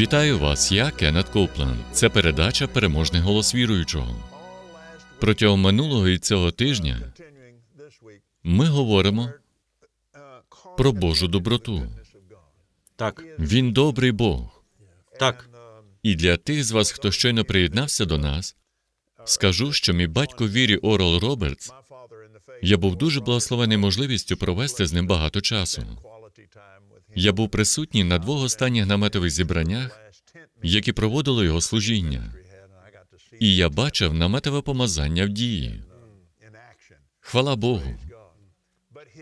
Вітаю вас, я Кеннет Коупленд. Це передача Переможний голос віруючого. Протягом минулого і цього тижня ми говоримо про Божу доброту. Так, Він добрий Бог. так. І для тих з вас, хто щойно приєднався до нас, скажу, що мій батько вірі Орел Робертс, я був дуже благословений можливістю провести з ним багато часу. Я був присутній на двох останніх наметових зібраннях, які проводило його служіння. І я бачив наметове помазання в дії. Хвала Богу.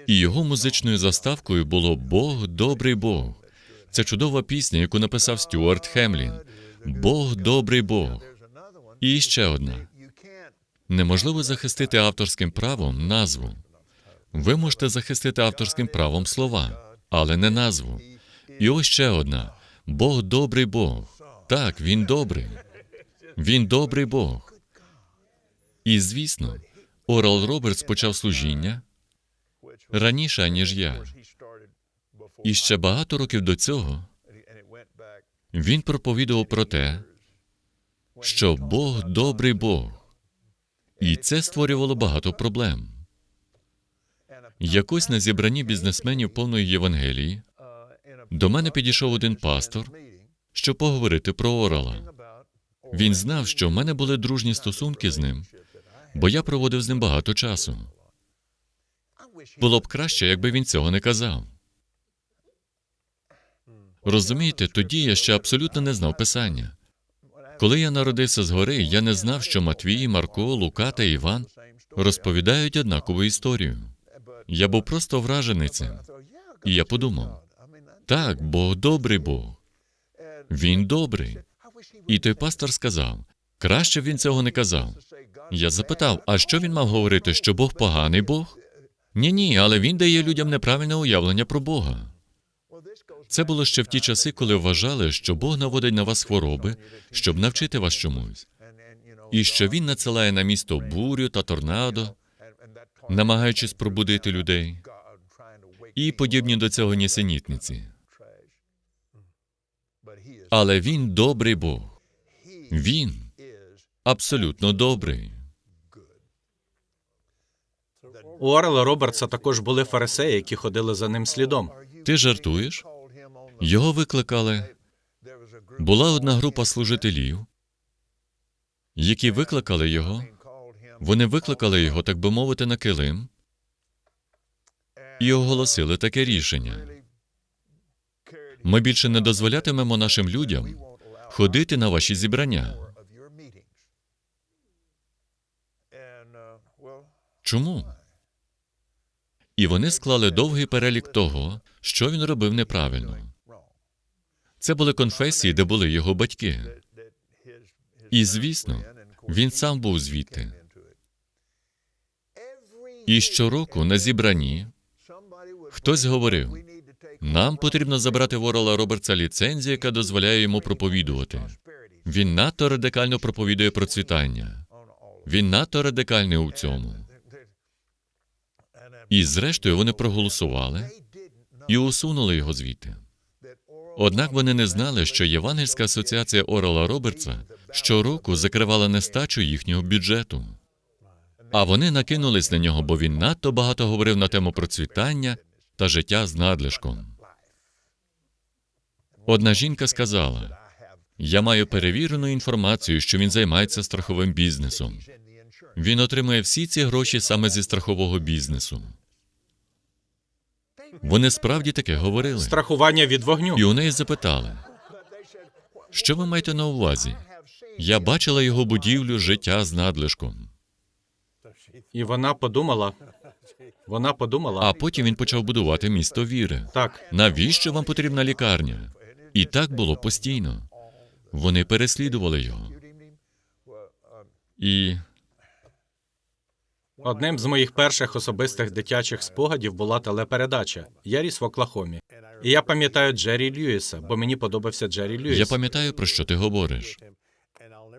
І його музичною заставкою було Бог добрий Бог. Це чудова пісня, яку написав Стюарт Хемлін. Бог добрий Бог. І ще одна. Неможливо захистити авторським правом назву. Ви можете захистити авторським правом слова, але не назву. І ось ще одна. Бог добрий Бог. Так, він добрий. Він добрий Бог. І звісно, Орал Робертс почав служіння раніше, ніж я. І ще багато років до цього він проповідував про те, що Бог добрий Бог. І це створювало багато проблем. Якось на зібранні бізнесменів повної Євангелії до мене підійшов один пастор, щоб поговорити про Орала. Він знав, що в мене були дружні стосунки з ним, бо я проводив з ним багато часу. Було б краще, якби він цього не казав. Розумієте, тоді я ще абсолютно не знав писання. Коли я народився згори, я не знав, що Матвій, Марко, Лука та Іван розповідають однакову історію. Я був просто вражений цим. І я подумав: так, Бог добрий Бог. Він добрий. І той пастор сказав: краще б він цього не казав. Я запитав: а що він мав говорити, що Бог поганий Бог? Ні, ні, але він дає людям неправильне уявлення про Бога. Це було ще в ті часи, коли вважали, що Бог наводить на вас хвороби, щоб навчити вас чомусь, і що він надсилає на місто бурю та торнадо, намагаючись пробудити людей, і подібні до цього нісенітниці. Але він добрий Бог. Він абсолютно добрий. У Орела Робертса також були фарисеї, які ходили за ним слідом. Ти жартуєш? Його викликали. Була одна група служителів, які викликали його. Вони викликали його, так би мовити, на килим і оголосили таке рішення. Ми більше не дозволятимемо нашим людям ходити на ваші зібрання. Чому? І вони склали довгий перелік того, що він робив неправильно. Це були конфесії, де були його батьки. І, звісно, він сам був звідти. І щороку на зібранні хтось говорив: нам потрібно забрати в Робертса ліцензію, яка дозволяє йому проповідувати. Він надто радикально проповідує процвітання. Він надто радикальний у цьому. І зрештою вони проголосували і усунули його звідти. Однак вони не знали, що Євангельська асоціація Орела Робертса щороку закривала нестачу їхнього бюджету. А вони накинулись на нього, бо він надто багато говорив на тему процвітання та життя з надлишком. Одна жінка сказала: Я маю перевірену інформацію, що він займається страховим бізнесом. Він отримує всі ці гроші саме зі страхового бізнесу. Вони справді таке говорили. Страхування від вогню. І у неї запитали, що ви маєте на увазі? Я бачила його будівлю життя з надлишком. І вона подумала. Вона подумала. А потім він почав будувати місто віри. Так, Навіщо вам потрібна лікарня? І так було постійно. Вони переслідували його. І одним з моїх перших особистих дитячих спогадів була телепередача. Я ріс в Оклахомі. І я пам'ятаю Джері Льюіса, бо мені подобався Джері Льюіс. я пам'ятаю, про що ти говориш.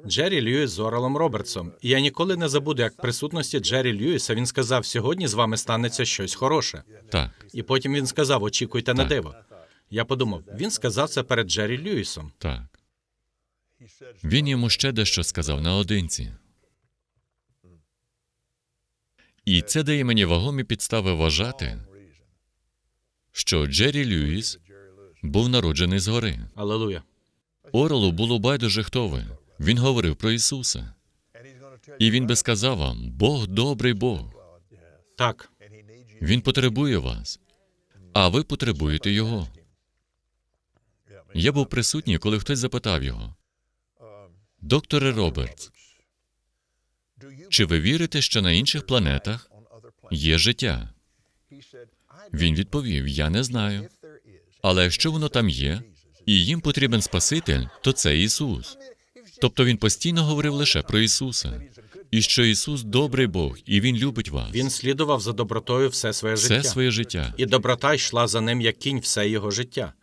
Джері Льюіс з Орелом Робертсом. І я ніколи не забуду, як в присутності Джері Льюіса він сказав: сьогодні з вами станеться щось хороше. Так, І потім він сказав: очікуйте на Так. диво. Я подумав, він сказав це перед Джері Льюісом. так. Він йому ще дещо сказав наодинці. І це дає мені вагомі підстави вважати, що Джері Льюіс був народжений згори. Алелуя. Орелу було байдуже хто ви. Він говорив про Ісуса. І він би сказав вам: Бог добрий Бог. Так, Він потребує вас, а ви потребуєте Його. Я був присутній, коли хтось запитав його: Докторе Робертс, чи ви вірите, що на інших планетах є життя? Він відповів: Я не знаю. Але якщо воно там є, і їм потрібен Спаситель, то це Ісус. Тобто він постійно говорив лише про Ісуса, і що Ісус добрий Бог, і Він любить вас він слідував за добротою все своє все життя. своє життя. І доброта йшла за ним як кінь все його життя.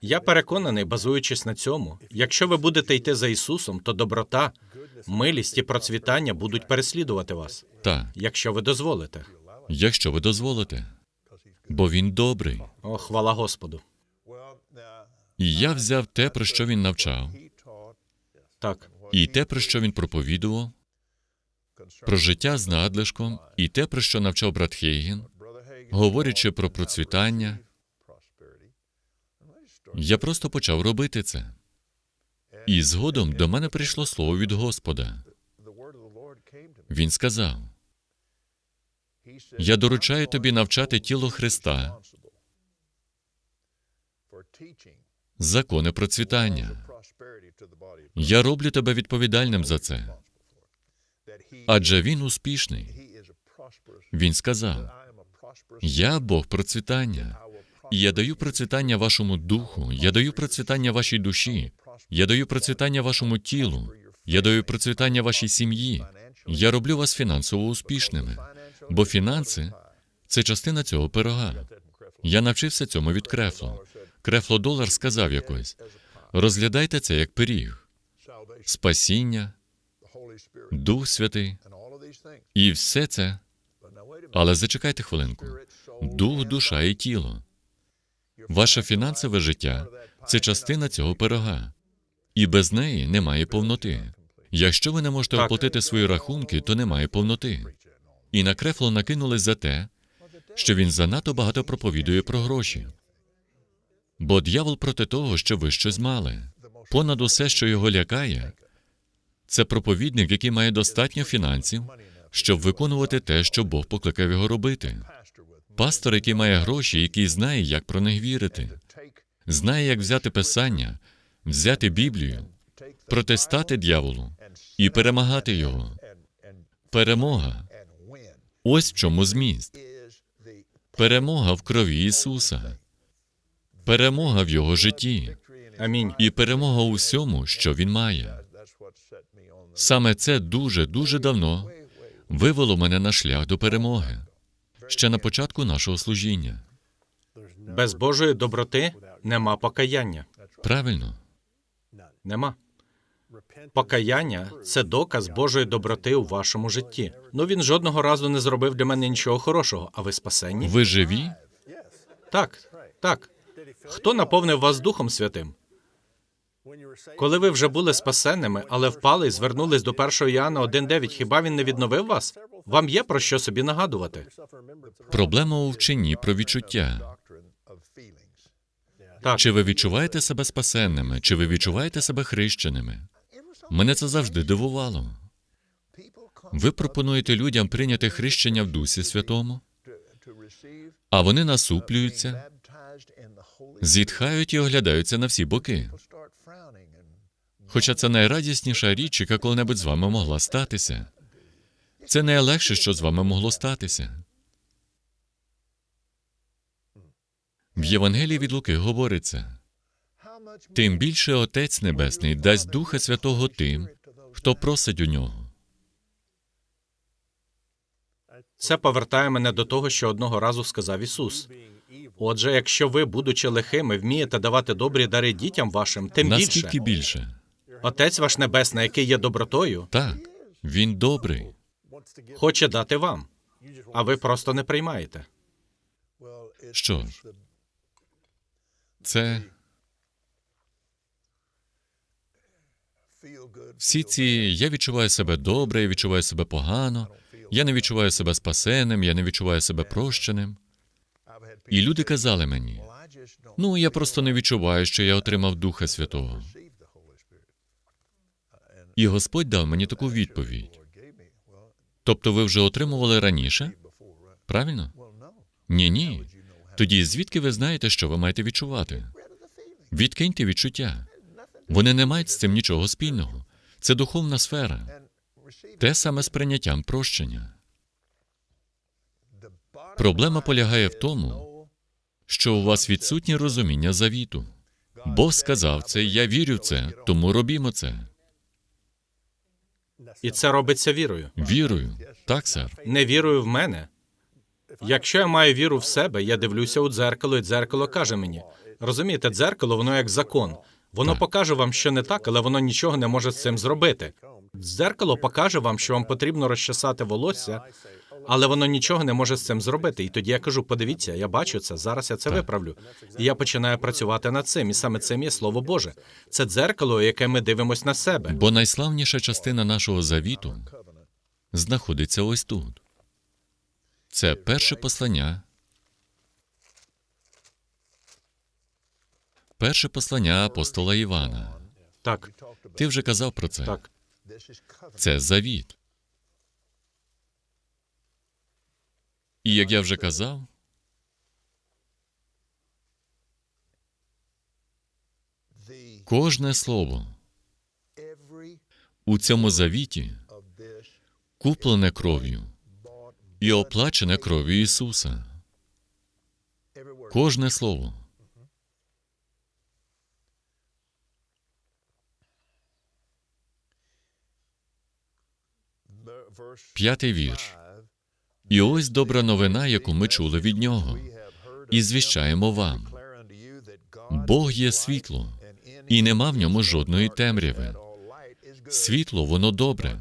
Я переконаний, базуючись на цьому, якщо ви будете йти за Ісусом, то доброта, милість і процвітання будуть переслідувати вас, Так, якщо ви дозволите. якщо ви дозволите, бо він добрий. О, хвала Господу. І я взяв те, про що він навчав, Так, і те, про що він проповідував, про життя з надлишком, і те, про що навчав брат Хейген, говорячи про процвітання. Я просто почав робити це. І згодом до мене прийшло слово від Господа. Він сказав: Я доручаю тобі навчати тіло Христа, закони процвітання. Я роблю тебе відповідальним за це. Адже він успішний. Він сказав: Я Бог процвітання. І я даю процвітання вашому духу, я даю процвітання вашій душі, я даю процвітання вашому тілу, я даю процвітання вашій сім'ї. Я роблю вас фінансово успішними, бо фінанси це частина цього пирога. Я навчився цьому від Крефло. Крефло Долар сказав якось: розглядайте це як пиріг, спасіння, Дух Святий і все це. Але зачекайте хвилинку: дух, душа і тіло. Ваше фінансове життя це частина цього пирога, і без неї немає повноти. Якщо ви не можете оплатити свої рахунки, то немає повноти. І на Крефло накинулись за те, що він занадто багато проповідує про гроші. Бо дьявол проти того, що ви щось мали. Понад усе, що його лякає, це проповідник, який має достатньо фінансів, щоб виконувати те, що Бог покликав його робити. Пастор, який має гроші, який знає, як про них вірити, знає, як взяти писання, взяти Біблію, протистати дьяволу і перемагати його. Перемога. Ось в чому зміст. Перемога в крові Ісуса, перемога в Його житті амінь. і перемога у всьому, що Він має. Саме це дуже дуже давно вивело мене на шлях до перемоги ще на початку нашого служіння. Без Божої доброти нема покаяння. Правильно, Нема. Покаяння це доказ Божої доброти у вашому житті. Ну він жодного разу не зробив для мене нічого хорошого. А ви спасенні? Ви живі? Так, так. Хто наповнив вас Духом Святим? Коли ви вже були спасенними, але впали і звернулись до 1 Іоанна 1.9, хіба він не відновив вас? Вам є про що собі нагадувати? Проблема у вченні про відчуття. Так, Чи ви відчуваєте себе спасенними, чи ви відчуваєте себе хрещеними? Мене це завжди дивувало. Ви пропонуєте людям прийняти хрещення в Дусі Святому, а вони насуплюються, зітхають і оглядаються на всі боки. Хоча це найрадісніша річ, яка коли-небудь з вами могла статися. Це найлегше, що з вами могло статися. В Євангелії від Луки говориться: тим більше Отець Небесний дасть Духа Святого тим, хто просить у нього. це повертає мене до того, що одного разу сказав Ісус. Отже, якщо ви, будучи лихими, вмієте давати добрі дари дітям вашим, тим Наскільки більше. більше? Отець ваш Небесний, який є добротою, Так, він добрий. хоче дати вам, а ви просто не приймаєте. Що ж, це всі ці я відчуваю себе добре, я відчуваю себе погано, я не відчуваю себе спасеним, я не відчуваю себе прощеним. І люди казали мені: ну я просто не відчуваю, що я отримав Духа Святого. І Господь дав мені таку відповідь. Тобто ви вже отримували раніше? Правильно? Ні, ні. Тоді звідки ви знаєте, що ви маєте відчувати? Відкиньте відчуття. Вони не мають з цим нічого спільного. Це духовна сфера. Те саме з прийняттям прощення. Проблема полягає в тому, що у вас відсутнє розуміння завіту. Бог сказав це, я вірю в це, тому робімо це. І це робиться вірою. Вірую. Так, сер. Не вірою в мене. Якщо я маю віру в себе, я дивлюся у дзеркало, і дзеркало каже мені: розумієте, дзеркало воно як закон. Воно Так. покаже вам, що не так, але воно нічого не може з цим зробити. Дзеркало покаже вам, що вам потрібно розчесати волосся, але воно нічого не може з цим зробити. І тоді я кажу: подивіться, я бачу це, зараз я це Так. виправлю. І я починаю працювати над цим. І саме цим є слово Боже. Це дзеркало, яке ми дивимось на себе. Бо найславніша частина нашого завіту знаходиться ось тут. Це перше послання. Перше послання апостола Івана. Так, Ти вже казав про це. так. Це завіт. І як я вже казав, кожне слово у цьому завіті куплене кров'ю і оплачене кров'ю Ісуса. Кожне слово. П'ятий вірш. І ось добра новина, яку ми чули від нього, і звіщаємо вам. Бог є світло, і нема в ньому жодної темряви. Світло, воно добре,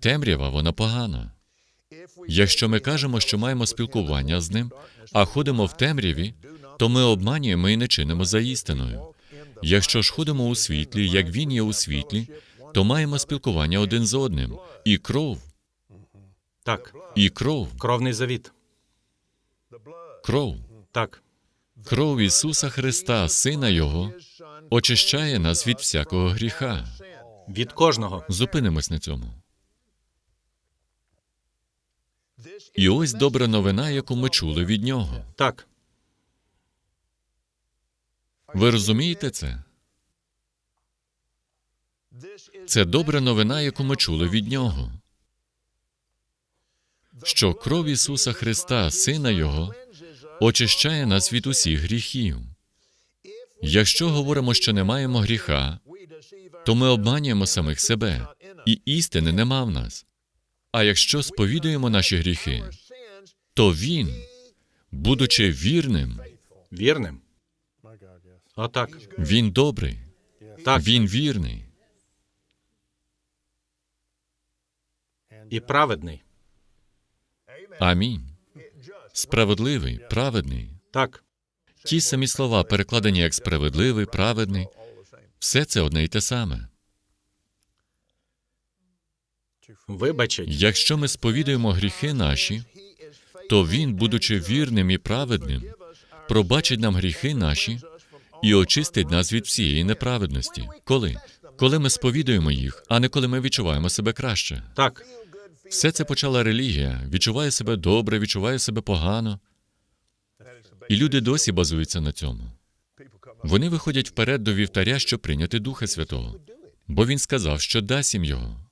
темрява, вона погана. Якщо ми кажемо, що маємо спілкування з ним, а ходимо в темряві, то ми обманюємо і не чинимо за істиною. Якщо ж ходимо у світлі, як він є у світлі, то маємо спілкування один з одним. І кров, Так, і кров, кровний завіт. кров, Так, кров Ісуса Христа, Сина Його, очищає нас від всякого гріха. від кожного. Зупинимось на цьому. І ось добра новина, яку ми чули від нього. Так, Ви розумієте це? Це добра новина, яку ми чули від нього. Що кров Ісуса Христа, Сина Його, очищає нас від усіх гріхів. Якщо говоримо, що не маємо гріха, то ми обманюємо самих себе, і істини нема в нас. А якщо сповідуємо наші гріхи, то він, будучи вірним, Вірним. А так. він добрий, Так. він вірний І праведний. Амінь. Справедливий, праведний. Так. Ті самі слова, перекладені як справедливий, праведний, все це одне й те саме вибачить. Якщо ми сповідуємо гріхи наші, то Він, будучи вірним і праведним, пробачить нам гріхи наші і очистить нас від всієї неправедності. Коли? Коли ми сповідуємо їх, а не коли ми відчуваємо себе краще. Так, Все це почала релігія. Відчуває себе добре, відчуває себе погано. І люди досі базуються на цьому. Вони виходять вперед до вівтаря, щоб прийняти Духа Святого, бо він сказав, що дасть їм його.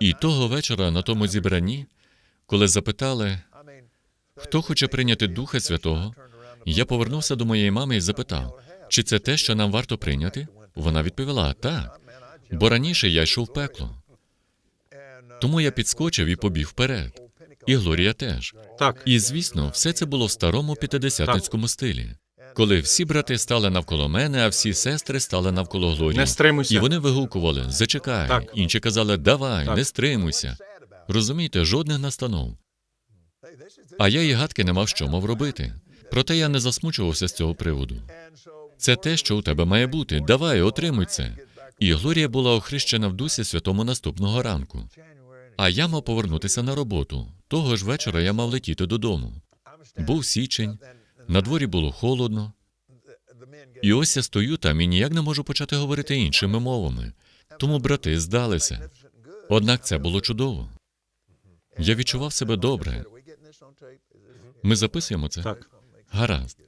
І того вечора на тому зібранні, коли запитали, хто хоче прийняти Духа Святого, я повернувся до моєї мами і запитав, чи це те, що нам варто прийняти? Вона відповіла так. Бо раніше я йшов в пекло. Тому я підскочив і побіг вперед. І Глорія теж. так, І звісно, все це було в старому п'ятидесятницькому стилі. Коли всі брати стали навколо мене, а всі сестри стали навколо Глорії. Не стримуйся. І вони вигукували Зачекай. Так. Інші казали Давай, Так. не стримуйся. Розумієте, жодних настанов. А я і гадки не мав, що мав робити. Проте я не засмучувався з цього приводу. Це те, що у тебе має бути. Давай, отримуй це. І Глорія була охрещена в Дусі Святому наступного ранку. А я мав повернутися на роботу. Того ж вечора я мав летіти додому. Був січень, на дворі було холодно. І ось я стою там і ніяк не можу почати говорити іншими мовами. Тому брати здалися. Однак це було чудово. Я відчував себе добре. Ми записуємо це? так. Гаразд.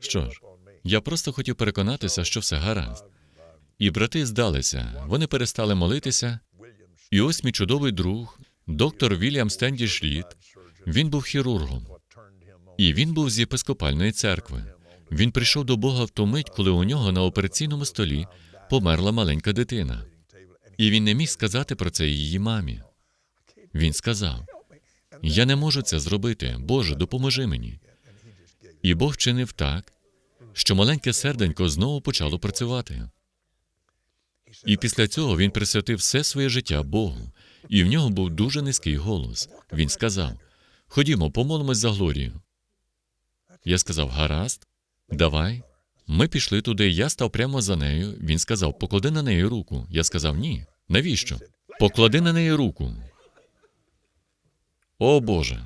Що ж, я просто хотів переконатися, що все гаразд. І брати здалися. Вони перестали молитися. І ось мій чудовий друг, доктор Вільям Стенді Шліт, він був хірургом. І він був з єпископальної церкви. Він прийшов до Бога в ту мить, коли у нього на операційному столі померла маленька дитина. І він не міг сказати про це її мамі. Він сказав: Я не можу це зробити. Боже, допоможи мені. І Бог чинив так, що маленьке серденько знову почало працювати. І після цього він присвятив все своє життя Богу, і в нього був дуже низький голос. Він сказав: Ходімо, помолимось за Глорію. Я сказав: Гаразд, давай. Ми пішли туди, я став прямо за нею. Він сказав: Поклади на неї руку. Я сказав: Ні. Навіщо? Поклади на неї руку. О Боже.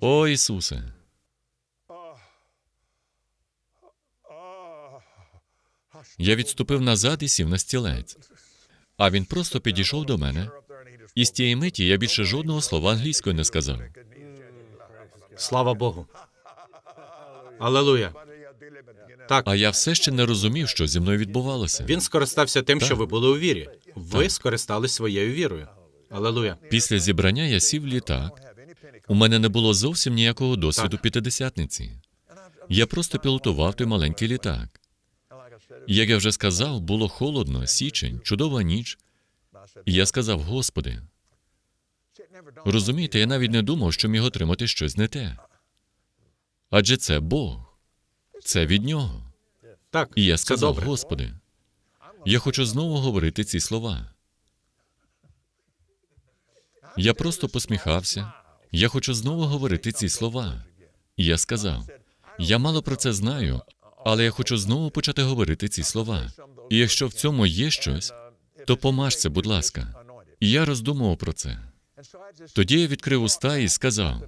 О Ісусе. Я відступив назад і сів на стілець. А він просто підійшов до мене, і з тієї миті я більше жодного слова англійською не сказав. Слава Богу. Алелуя. Так, А я все ще не розумів, що зі мною відбувалося. він скористався тим, що ви були у вірі. Ви Так. скористались своєю вірою. Алелуя. Після зібрання я сів в літак. У мене не було зовсім ніякого досвіду Так. п'ятидесятниці. Я просто пілотував той маленький літак. Як я вже сказав, було холодно, січень, чудова ніч. І я сказав: Господи, розумієте, я навіть не думав, що міг отримати щось не те. Адже це Бог, це від нього. Так, І я сказав: добре. Господи, я хочу знову говорити ці слова. Я просто посміхався. Я хочу знову говорити ці слова. І я сказав: я мало про це знаю, але я хочу знову почати говорити ці слова. І якщо в цьому є щось, то помаж це, будь ласка. І я роздумував про це. Тоді я відкрив уста і сказав: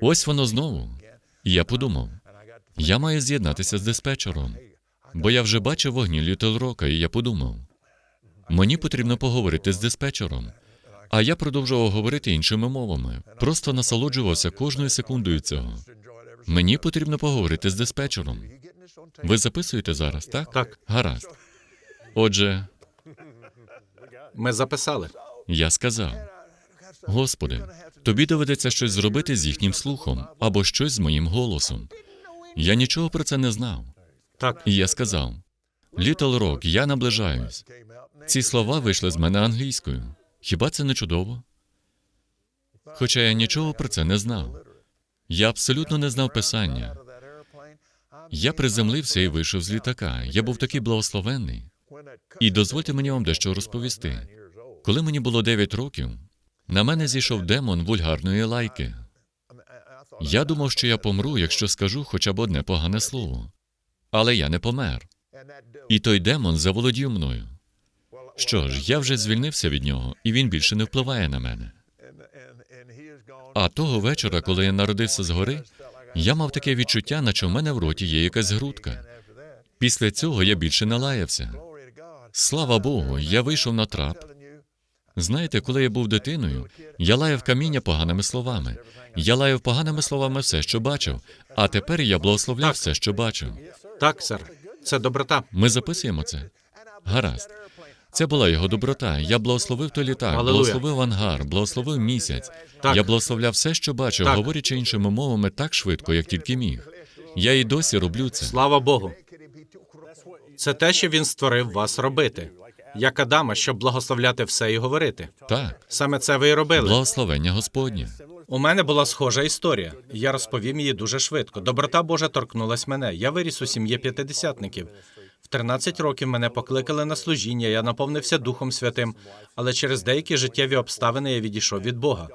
ось воно знову. І я подумав: я маю з'єднатися з диспетчером, бо я вже бачив вогні Літл Рока, і я подумав: мені потрібно поговорити з диспетчером. А я продовжував говорити іншими мовами, просто насолоджувався кожною секундою цього. Мені потрібно поговорити з диспетчером. Ви записуєте зараз, так? Так. Гаразд. Отже, Ми записали. я сказав: Господи, тобі доведеться щось зробити з їхнім слухом або щось з моїм голосом. Я нічого про це не знав. Так, І я сказав: Літл Рок, я наближаюсь. Ці слова вийшли з мене англійською. Хіба це не чудово? Хоча я нічого про це не знав. Я абсолютно не знав писання. Я приземлився і вийшов з літака. Я був такий благословенний. І дозвольте мені вам дещо розповісти. Коли мені було 9 років, на мене зійшов демон вульгарної лайки. Я думав, що я помру, якщо скажу хоча б одне погане слово. Але я не помер. І той демон заволодів мною. Що ж, я вже звільнився від нього, і він більше не впливає на мене. А того вечора, коли я народився згори, я мав таке відчуття, наче в мене в роті є якась грудка. Після цього я більше не лаявся. Слава Богу, я вийшов на трап. Знаєте, коли я був дитиною, я лаяв каміння поганими словами. Я лаяв поганими словами все, що бачив, а тепер я благословляв все, що бачив. Так, сер, це доброта. Ми записуємо це. Гаразд. Це була його доброта. Я благословив той літак, Алілуя. благословив ангар, благословив місяць. Так. Я благословляв все, що бачив, Так. говорячи іншими мовами так швидко, як тільки міг. Я і досі роблю це. Слава Богу. Це те, що він створив вас робити, як Адама, щоб благословляти все і говорити. Так, Саме це ви і робили. благословення Господнє. У мене була схожа історія. Я розповім її дуже швидко. Доброта Божа торкнулась мене. Я виріс у сім'ї п'ятидесятників. В 13 років мене покликали на служіння. Я наповнився Духом Святим, але через деякі життєві обставини я відійшов від Бога.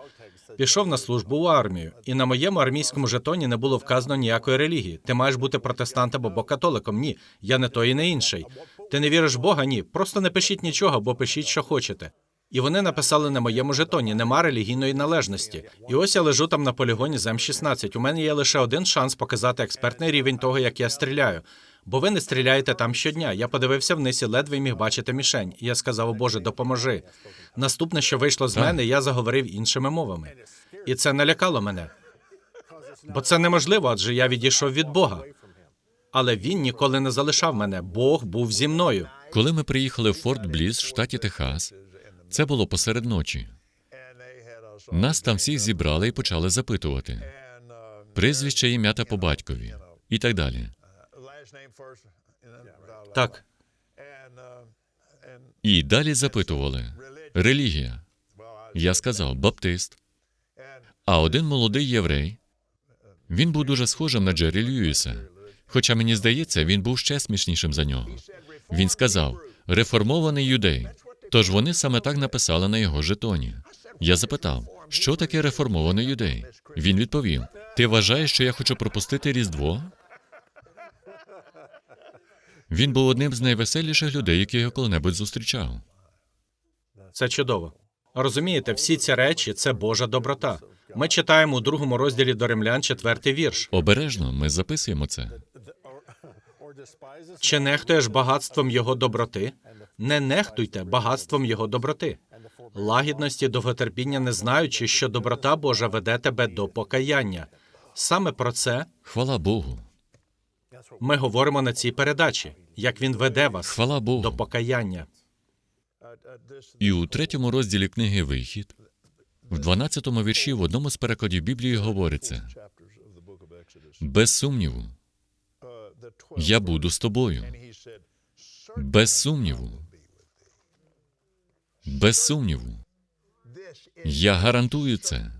Пішов на службу у армію, і на моєму армійському жетоні не було вказано ніякої релігії. Ти маєш бути протестантом або католиком. Ні, я не той і не інший. Ти не віриш в Бога? Ні. Просто не пишіть нічого, бо пишіть, що хочете. І вони написали на моєму жетоні: нема релігійної належності. І ось я лежу там на полігоні з М16. У мене є лише один шанс показати експертний рівень того, як я стріляю. Бо ви не стріляєте там щодня. Я подивився вниз і ледве міг бачити мішень. І я сказав: о Боже, допоможи. Наступне, що вийшло з мене, я заговорив іншими мовами. І це налякало мене. Бо це неможливо, адже я відійшов від Бога. Але він ніколи не залишав мене. Бог був зі мною. Коли ми приїхали в Форт Бліс, штаті Техас, це було посеред ночі. Нас там всіх зібрали і почали запитувати прізвище, ім'я та по батькові і так далі. Так, І далі запитували релігія. Я сказав баптист. А один молодий єврей. Він був дуже схожим на Джері Льюіса. Хоча мені здається, він був ще смішнішим за нього. Він сказав реформований юдей. Тож вони саме так написали на його жетоні. Я запитав, що таке реформований юдей? Він відповів: Ти вважаєш, що я хочу пропустити Різдво? Він був одним з найвеселіших людей, яких я коли-небудь зустрічав. це чудово. Розумієте, всі ці речі це Божа доброта. Ми читаємо у другому розділі до римлян четвертий вірш. Обережно ми записуємо це. Чи нехтуєш багатством його доброти? Не нехтуйте багатством його доброти. Лагідності, довготерпіння, не знаючи, що доброта Божа веде тебе до покаяння. Саме про це Хвала Богу. ми говоримо на цій передачі, як він веде вас Хвала Богу. до покаяння. І у третьому розділі книги Вихід, в 12-му вірші в одному з перекладів Біблії говориться: без сумніву, я буду з тобою. Без сумніву. Без сумніву. Я гарантую це.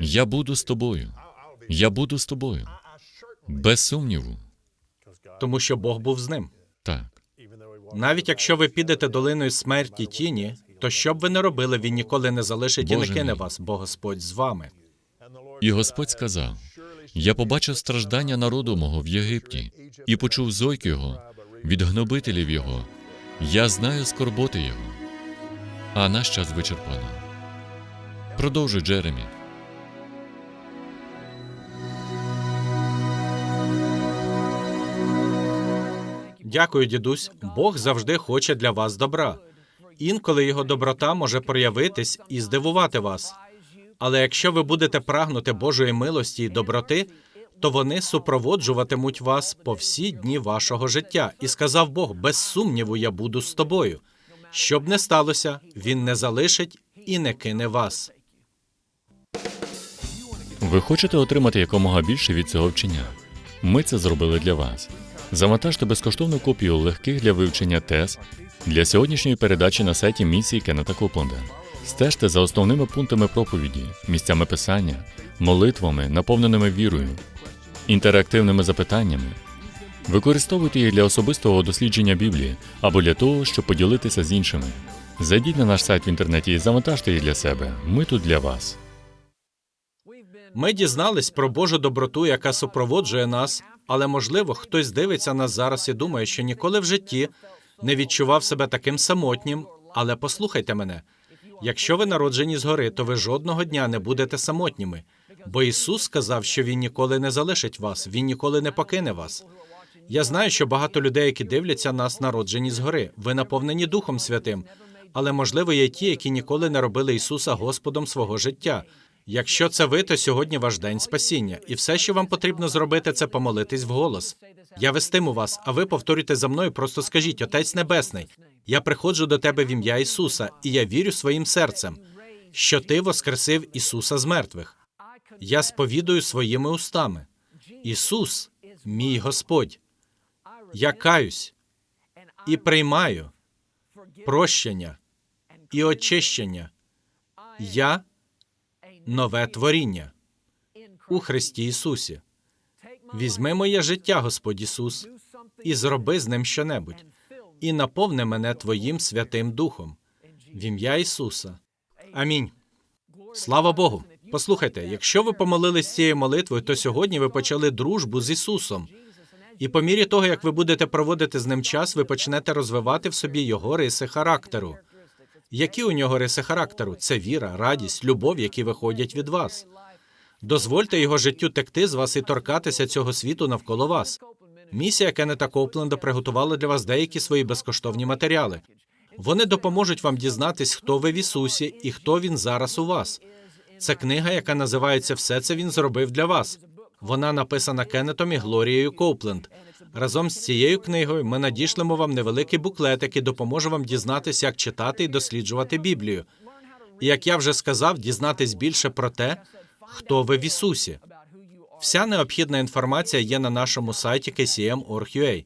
Я буду з тобою. Я буду з тобою. Без сумніву. Тому що Бог був з ним. Так. Навіть якщо ви підете долиною смерті тіні, то що б ви не робили, він ніколи не залишить і не кине мій. вас, бо Господь з вами. І Господь сказав: Я побачив страждання народу мого в Єгипті і почув зойк його від гнобителів його. Я знаю скорботи його. А наш час вичерпано. Продовжуй, Джеремі. Дякую, дідусь. Бог завжди хоче для вас добра. Інколи його доброта може проявитись і здивувати вас. Але якщо ви будете прагнути Божої милості і доброти, то вони супроводжуватимуть вас по всі дні вашого життя. І сказав Бог: без сумніву, я буду з тобою. Щоб не сталося, він не залишить і не кине вас. Ви хочете отримати якомога більше від цього вчення? Ми це зробили для вас. Завантажте безкоштовну копію легких для вивчення тез для сьогоднішньої передачі на сайті місії Кеннета Копленда. Стежте за основними пунктами проповіді, місцями писання, молитвами, наповненими вірою. інтерактивними запитаннями. Використовуйте їх для особистого дослідження Біблії або для того, щоб поділитися з іншими. Зайдіть на наш сайт в інтернеті і завантажте їх для себе. Ми тут для вас. Ми дізнались про Божу доброту, яка супроводжує нас, але можливо, хтось дивиться нас зараз і думає, що ніколи в житті не відчував себе таким самотнім. Але послухайте мене: якщо ви народжені згори, то ви жодного дня не будете самотніми. Бо Ісус сказав, що Він ніколи не залишить вас, Він ніколи не покине вас. Я знаю, що багато людей, які дивляться нас, народжені згори, ви наповнені Духом Святим, але можливо є ті, які ніколи не робили Ісуса Господом свого життя. Якщо це ви, то сьогодні ваш день спасіння, і все, що вам потрібно зробити, це помолитись вголос. Я вестиму вас, а ви повторюйте за мною, просто скажіть, Отець Небесний, я приходжу до тебе в ім'я Ісуса, і я вірю своїм серцем, що ти воскресив Ісуса з мертвих. Я сповідую своїми устами. Ісус, мій Господь. Я каюсь і приймаю прощення і очищення. Я нове творіння у Христі Ісусі. Візьми моє життя, Господь Ісус, і зроби з ним щонебудь, і наповни мене Твоїм Святим Духом. В ім'я Ісуса. Амінь. Слава Богу. Послухайте, якщо ви помолились цією молитвою, то сьогодні ви почали дружбу з Ісусом. І по мірі того, як ви будете проводити з ним час, ви почнете розвивати в собі його риси характеру. Які у нього риси характеру? Це віра, радість, любов, які виходять від вас. Дозвольте його життю текти з вас і торкатися цього світу навколо вас. Місія Кеннета Копленда приготувала для вас деякі свої безкоштовні матеріали. Вони допоможуть вам дізнатись, хто ви в Ісусі і хто він зараз у вас. Це книга, яка називається Все це він зробив для вас. Вона написана Кеннетом і Глорією Коупленд. Разом з цією книгою ми надішлемо вам невеликий буклет, який допоможе вам дізнатися, як читати і досліджувати Біблію. І як я вже сказав, дізнатись більше про те, хто ви в Ісусі. Вся необхідна інформація є на нашому сайті kcm.org.ua.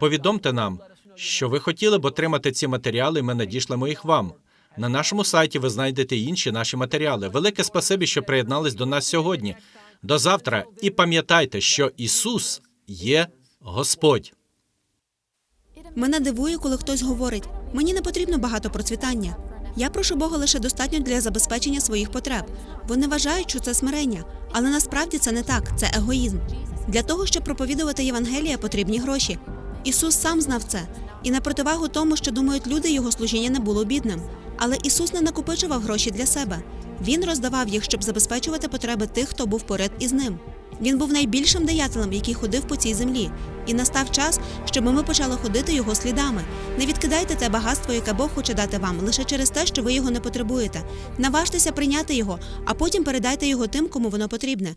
Повідомте нам, що ви хотіли б отримати ці матеріали, і ми надішлемо їх вам. На нашому сайті ви знайдете інші наші матеріали. Велике спасибі, що приєднались до нас сьогодні. До завтра. І пам'ятайте, що Ісус є Господь. Мене дивує, коли хтось говорить: мені не потрібно багато процвітання. Я прошу Бога лише достатньо для забезпечення своїх потреб. Вони вважають, що це смирення, але насправді це не так, це егоїзм. Для того, щоб проповідувати Євангелія, потрібні гроші. Ісус сам знав це, і на противагу тому, що думають люди, його служіння не було бідним. Але Ісус не накопичував гроші для себе. Він роздавав їх, щоб забезпечувати потреби тих, хто був поряд із ним. Він був найбільшим деятелем, який ходив по цій землі, і настав час, щоб ми почали ходити його слідами. Не відкидайте те багатство, яке Бог хоче дати вам, лише через те, що ви його не потребуєте. Наважтеся прийняти його, а потім передайте його тим, кому воно потрібне.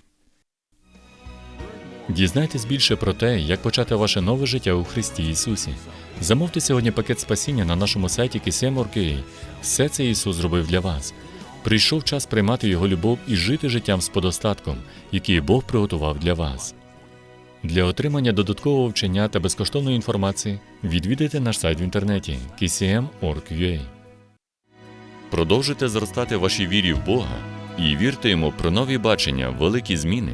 Дізнайтесь більше про те, як почати ваше нове життя у Христі Ісусі. Замовте сьогодні пакет спасіння на нашому сайті KSM.org.ua. Все це Ісус зробив для вас. Прийшов час приймати Його любов і жити життям з подостатком, який Бог приготував для вас. Для отримання додаткового вчення та безкоштовної інформації відвідайте наш сайт в інтернеті kcm.org.ua. Продовжуйте зростати вашій вірі в Бога і вірте йому про нові бачення, великі зміни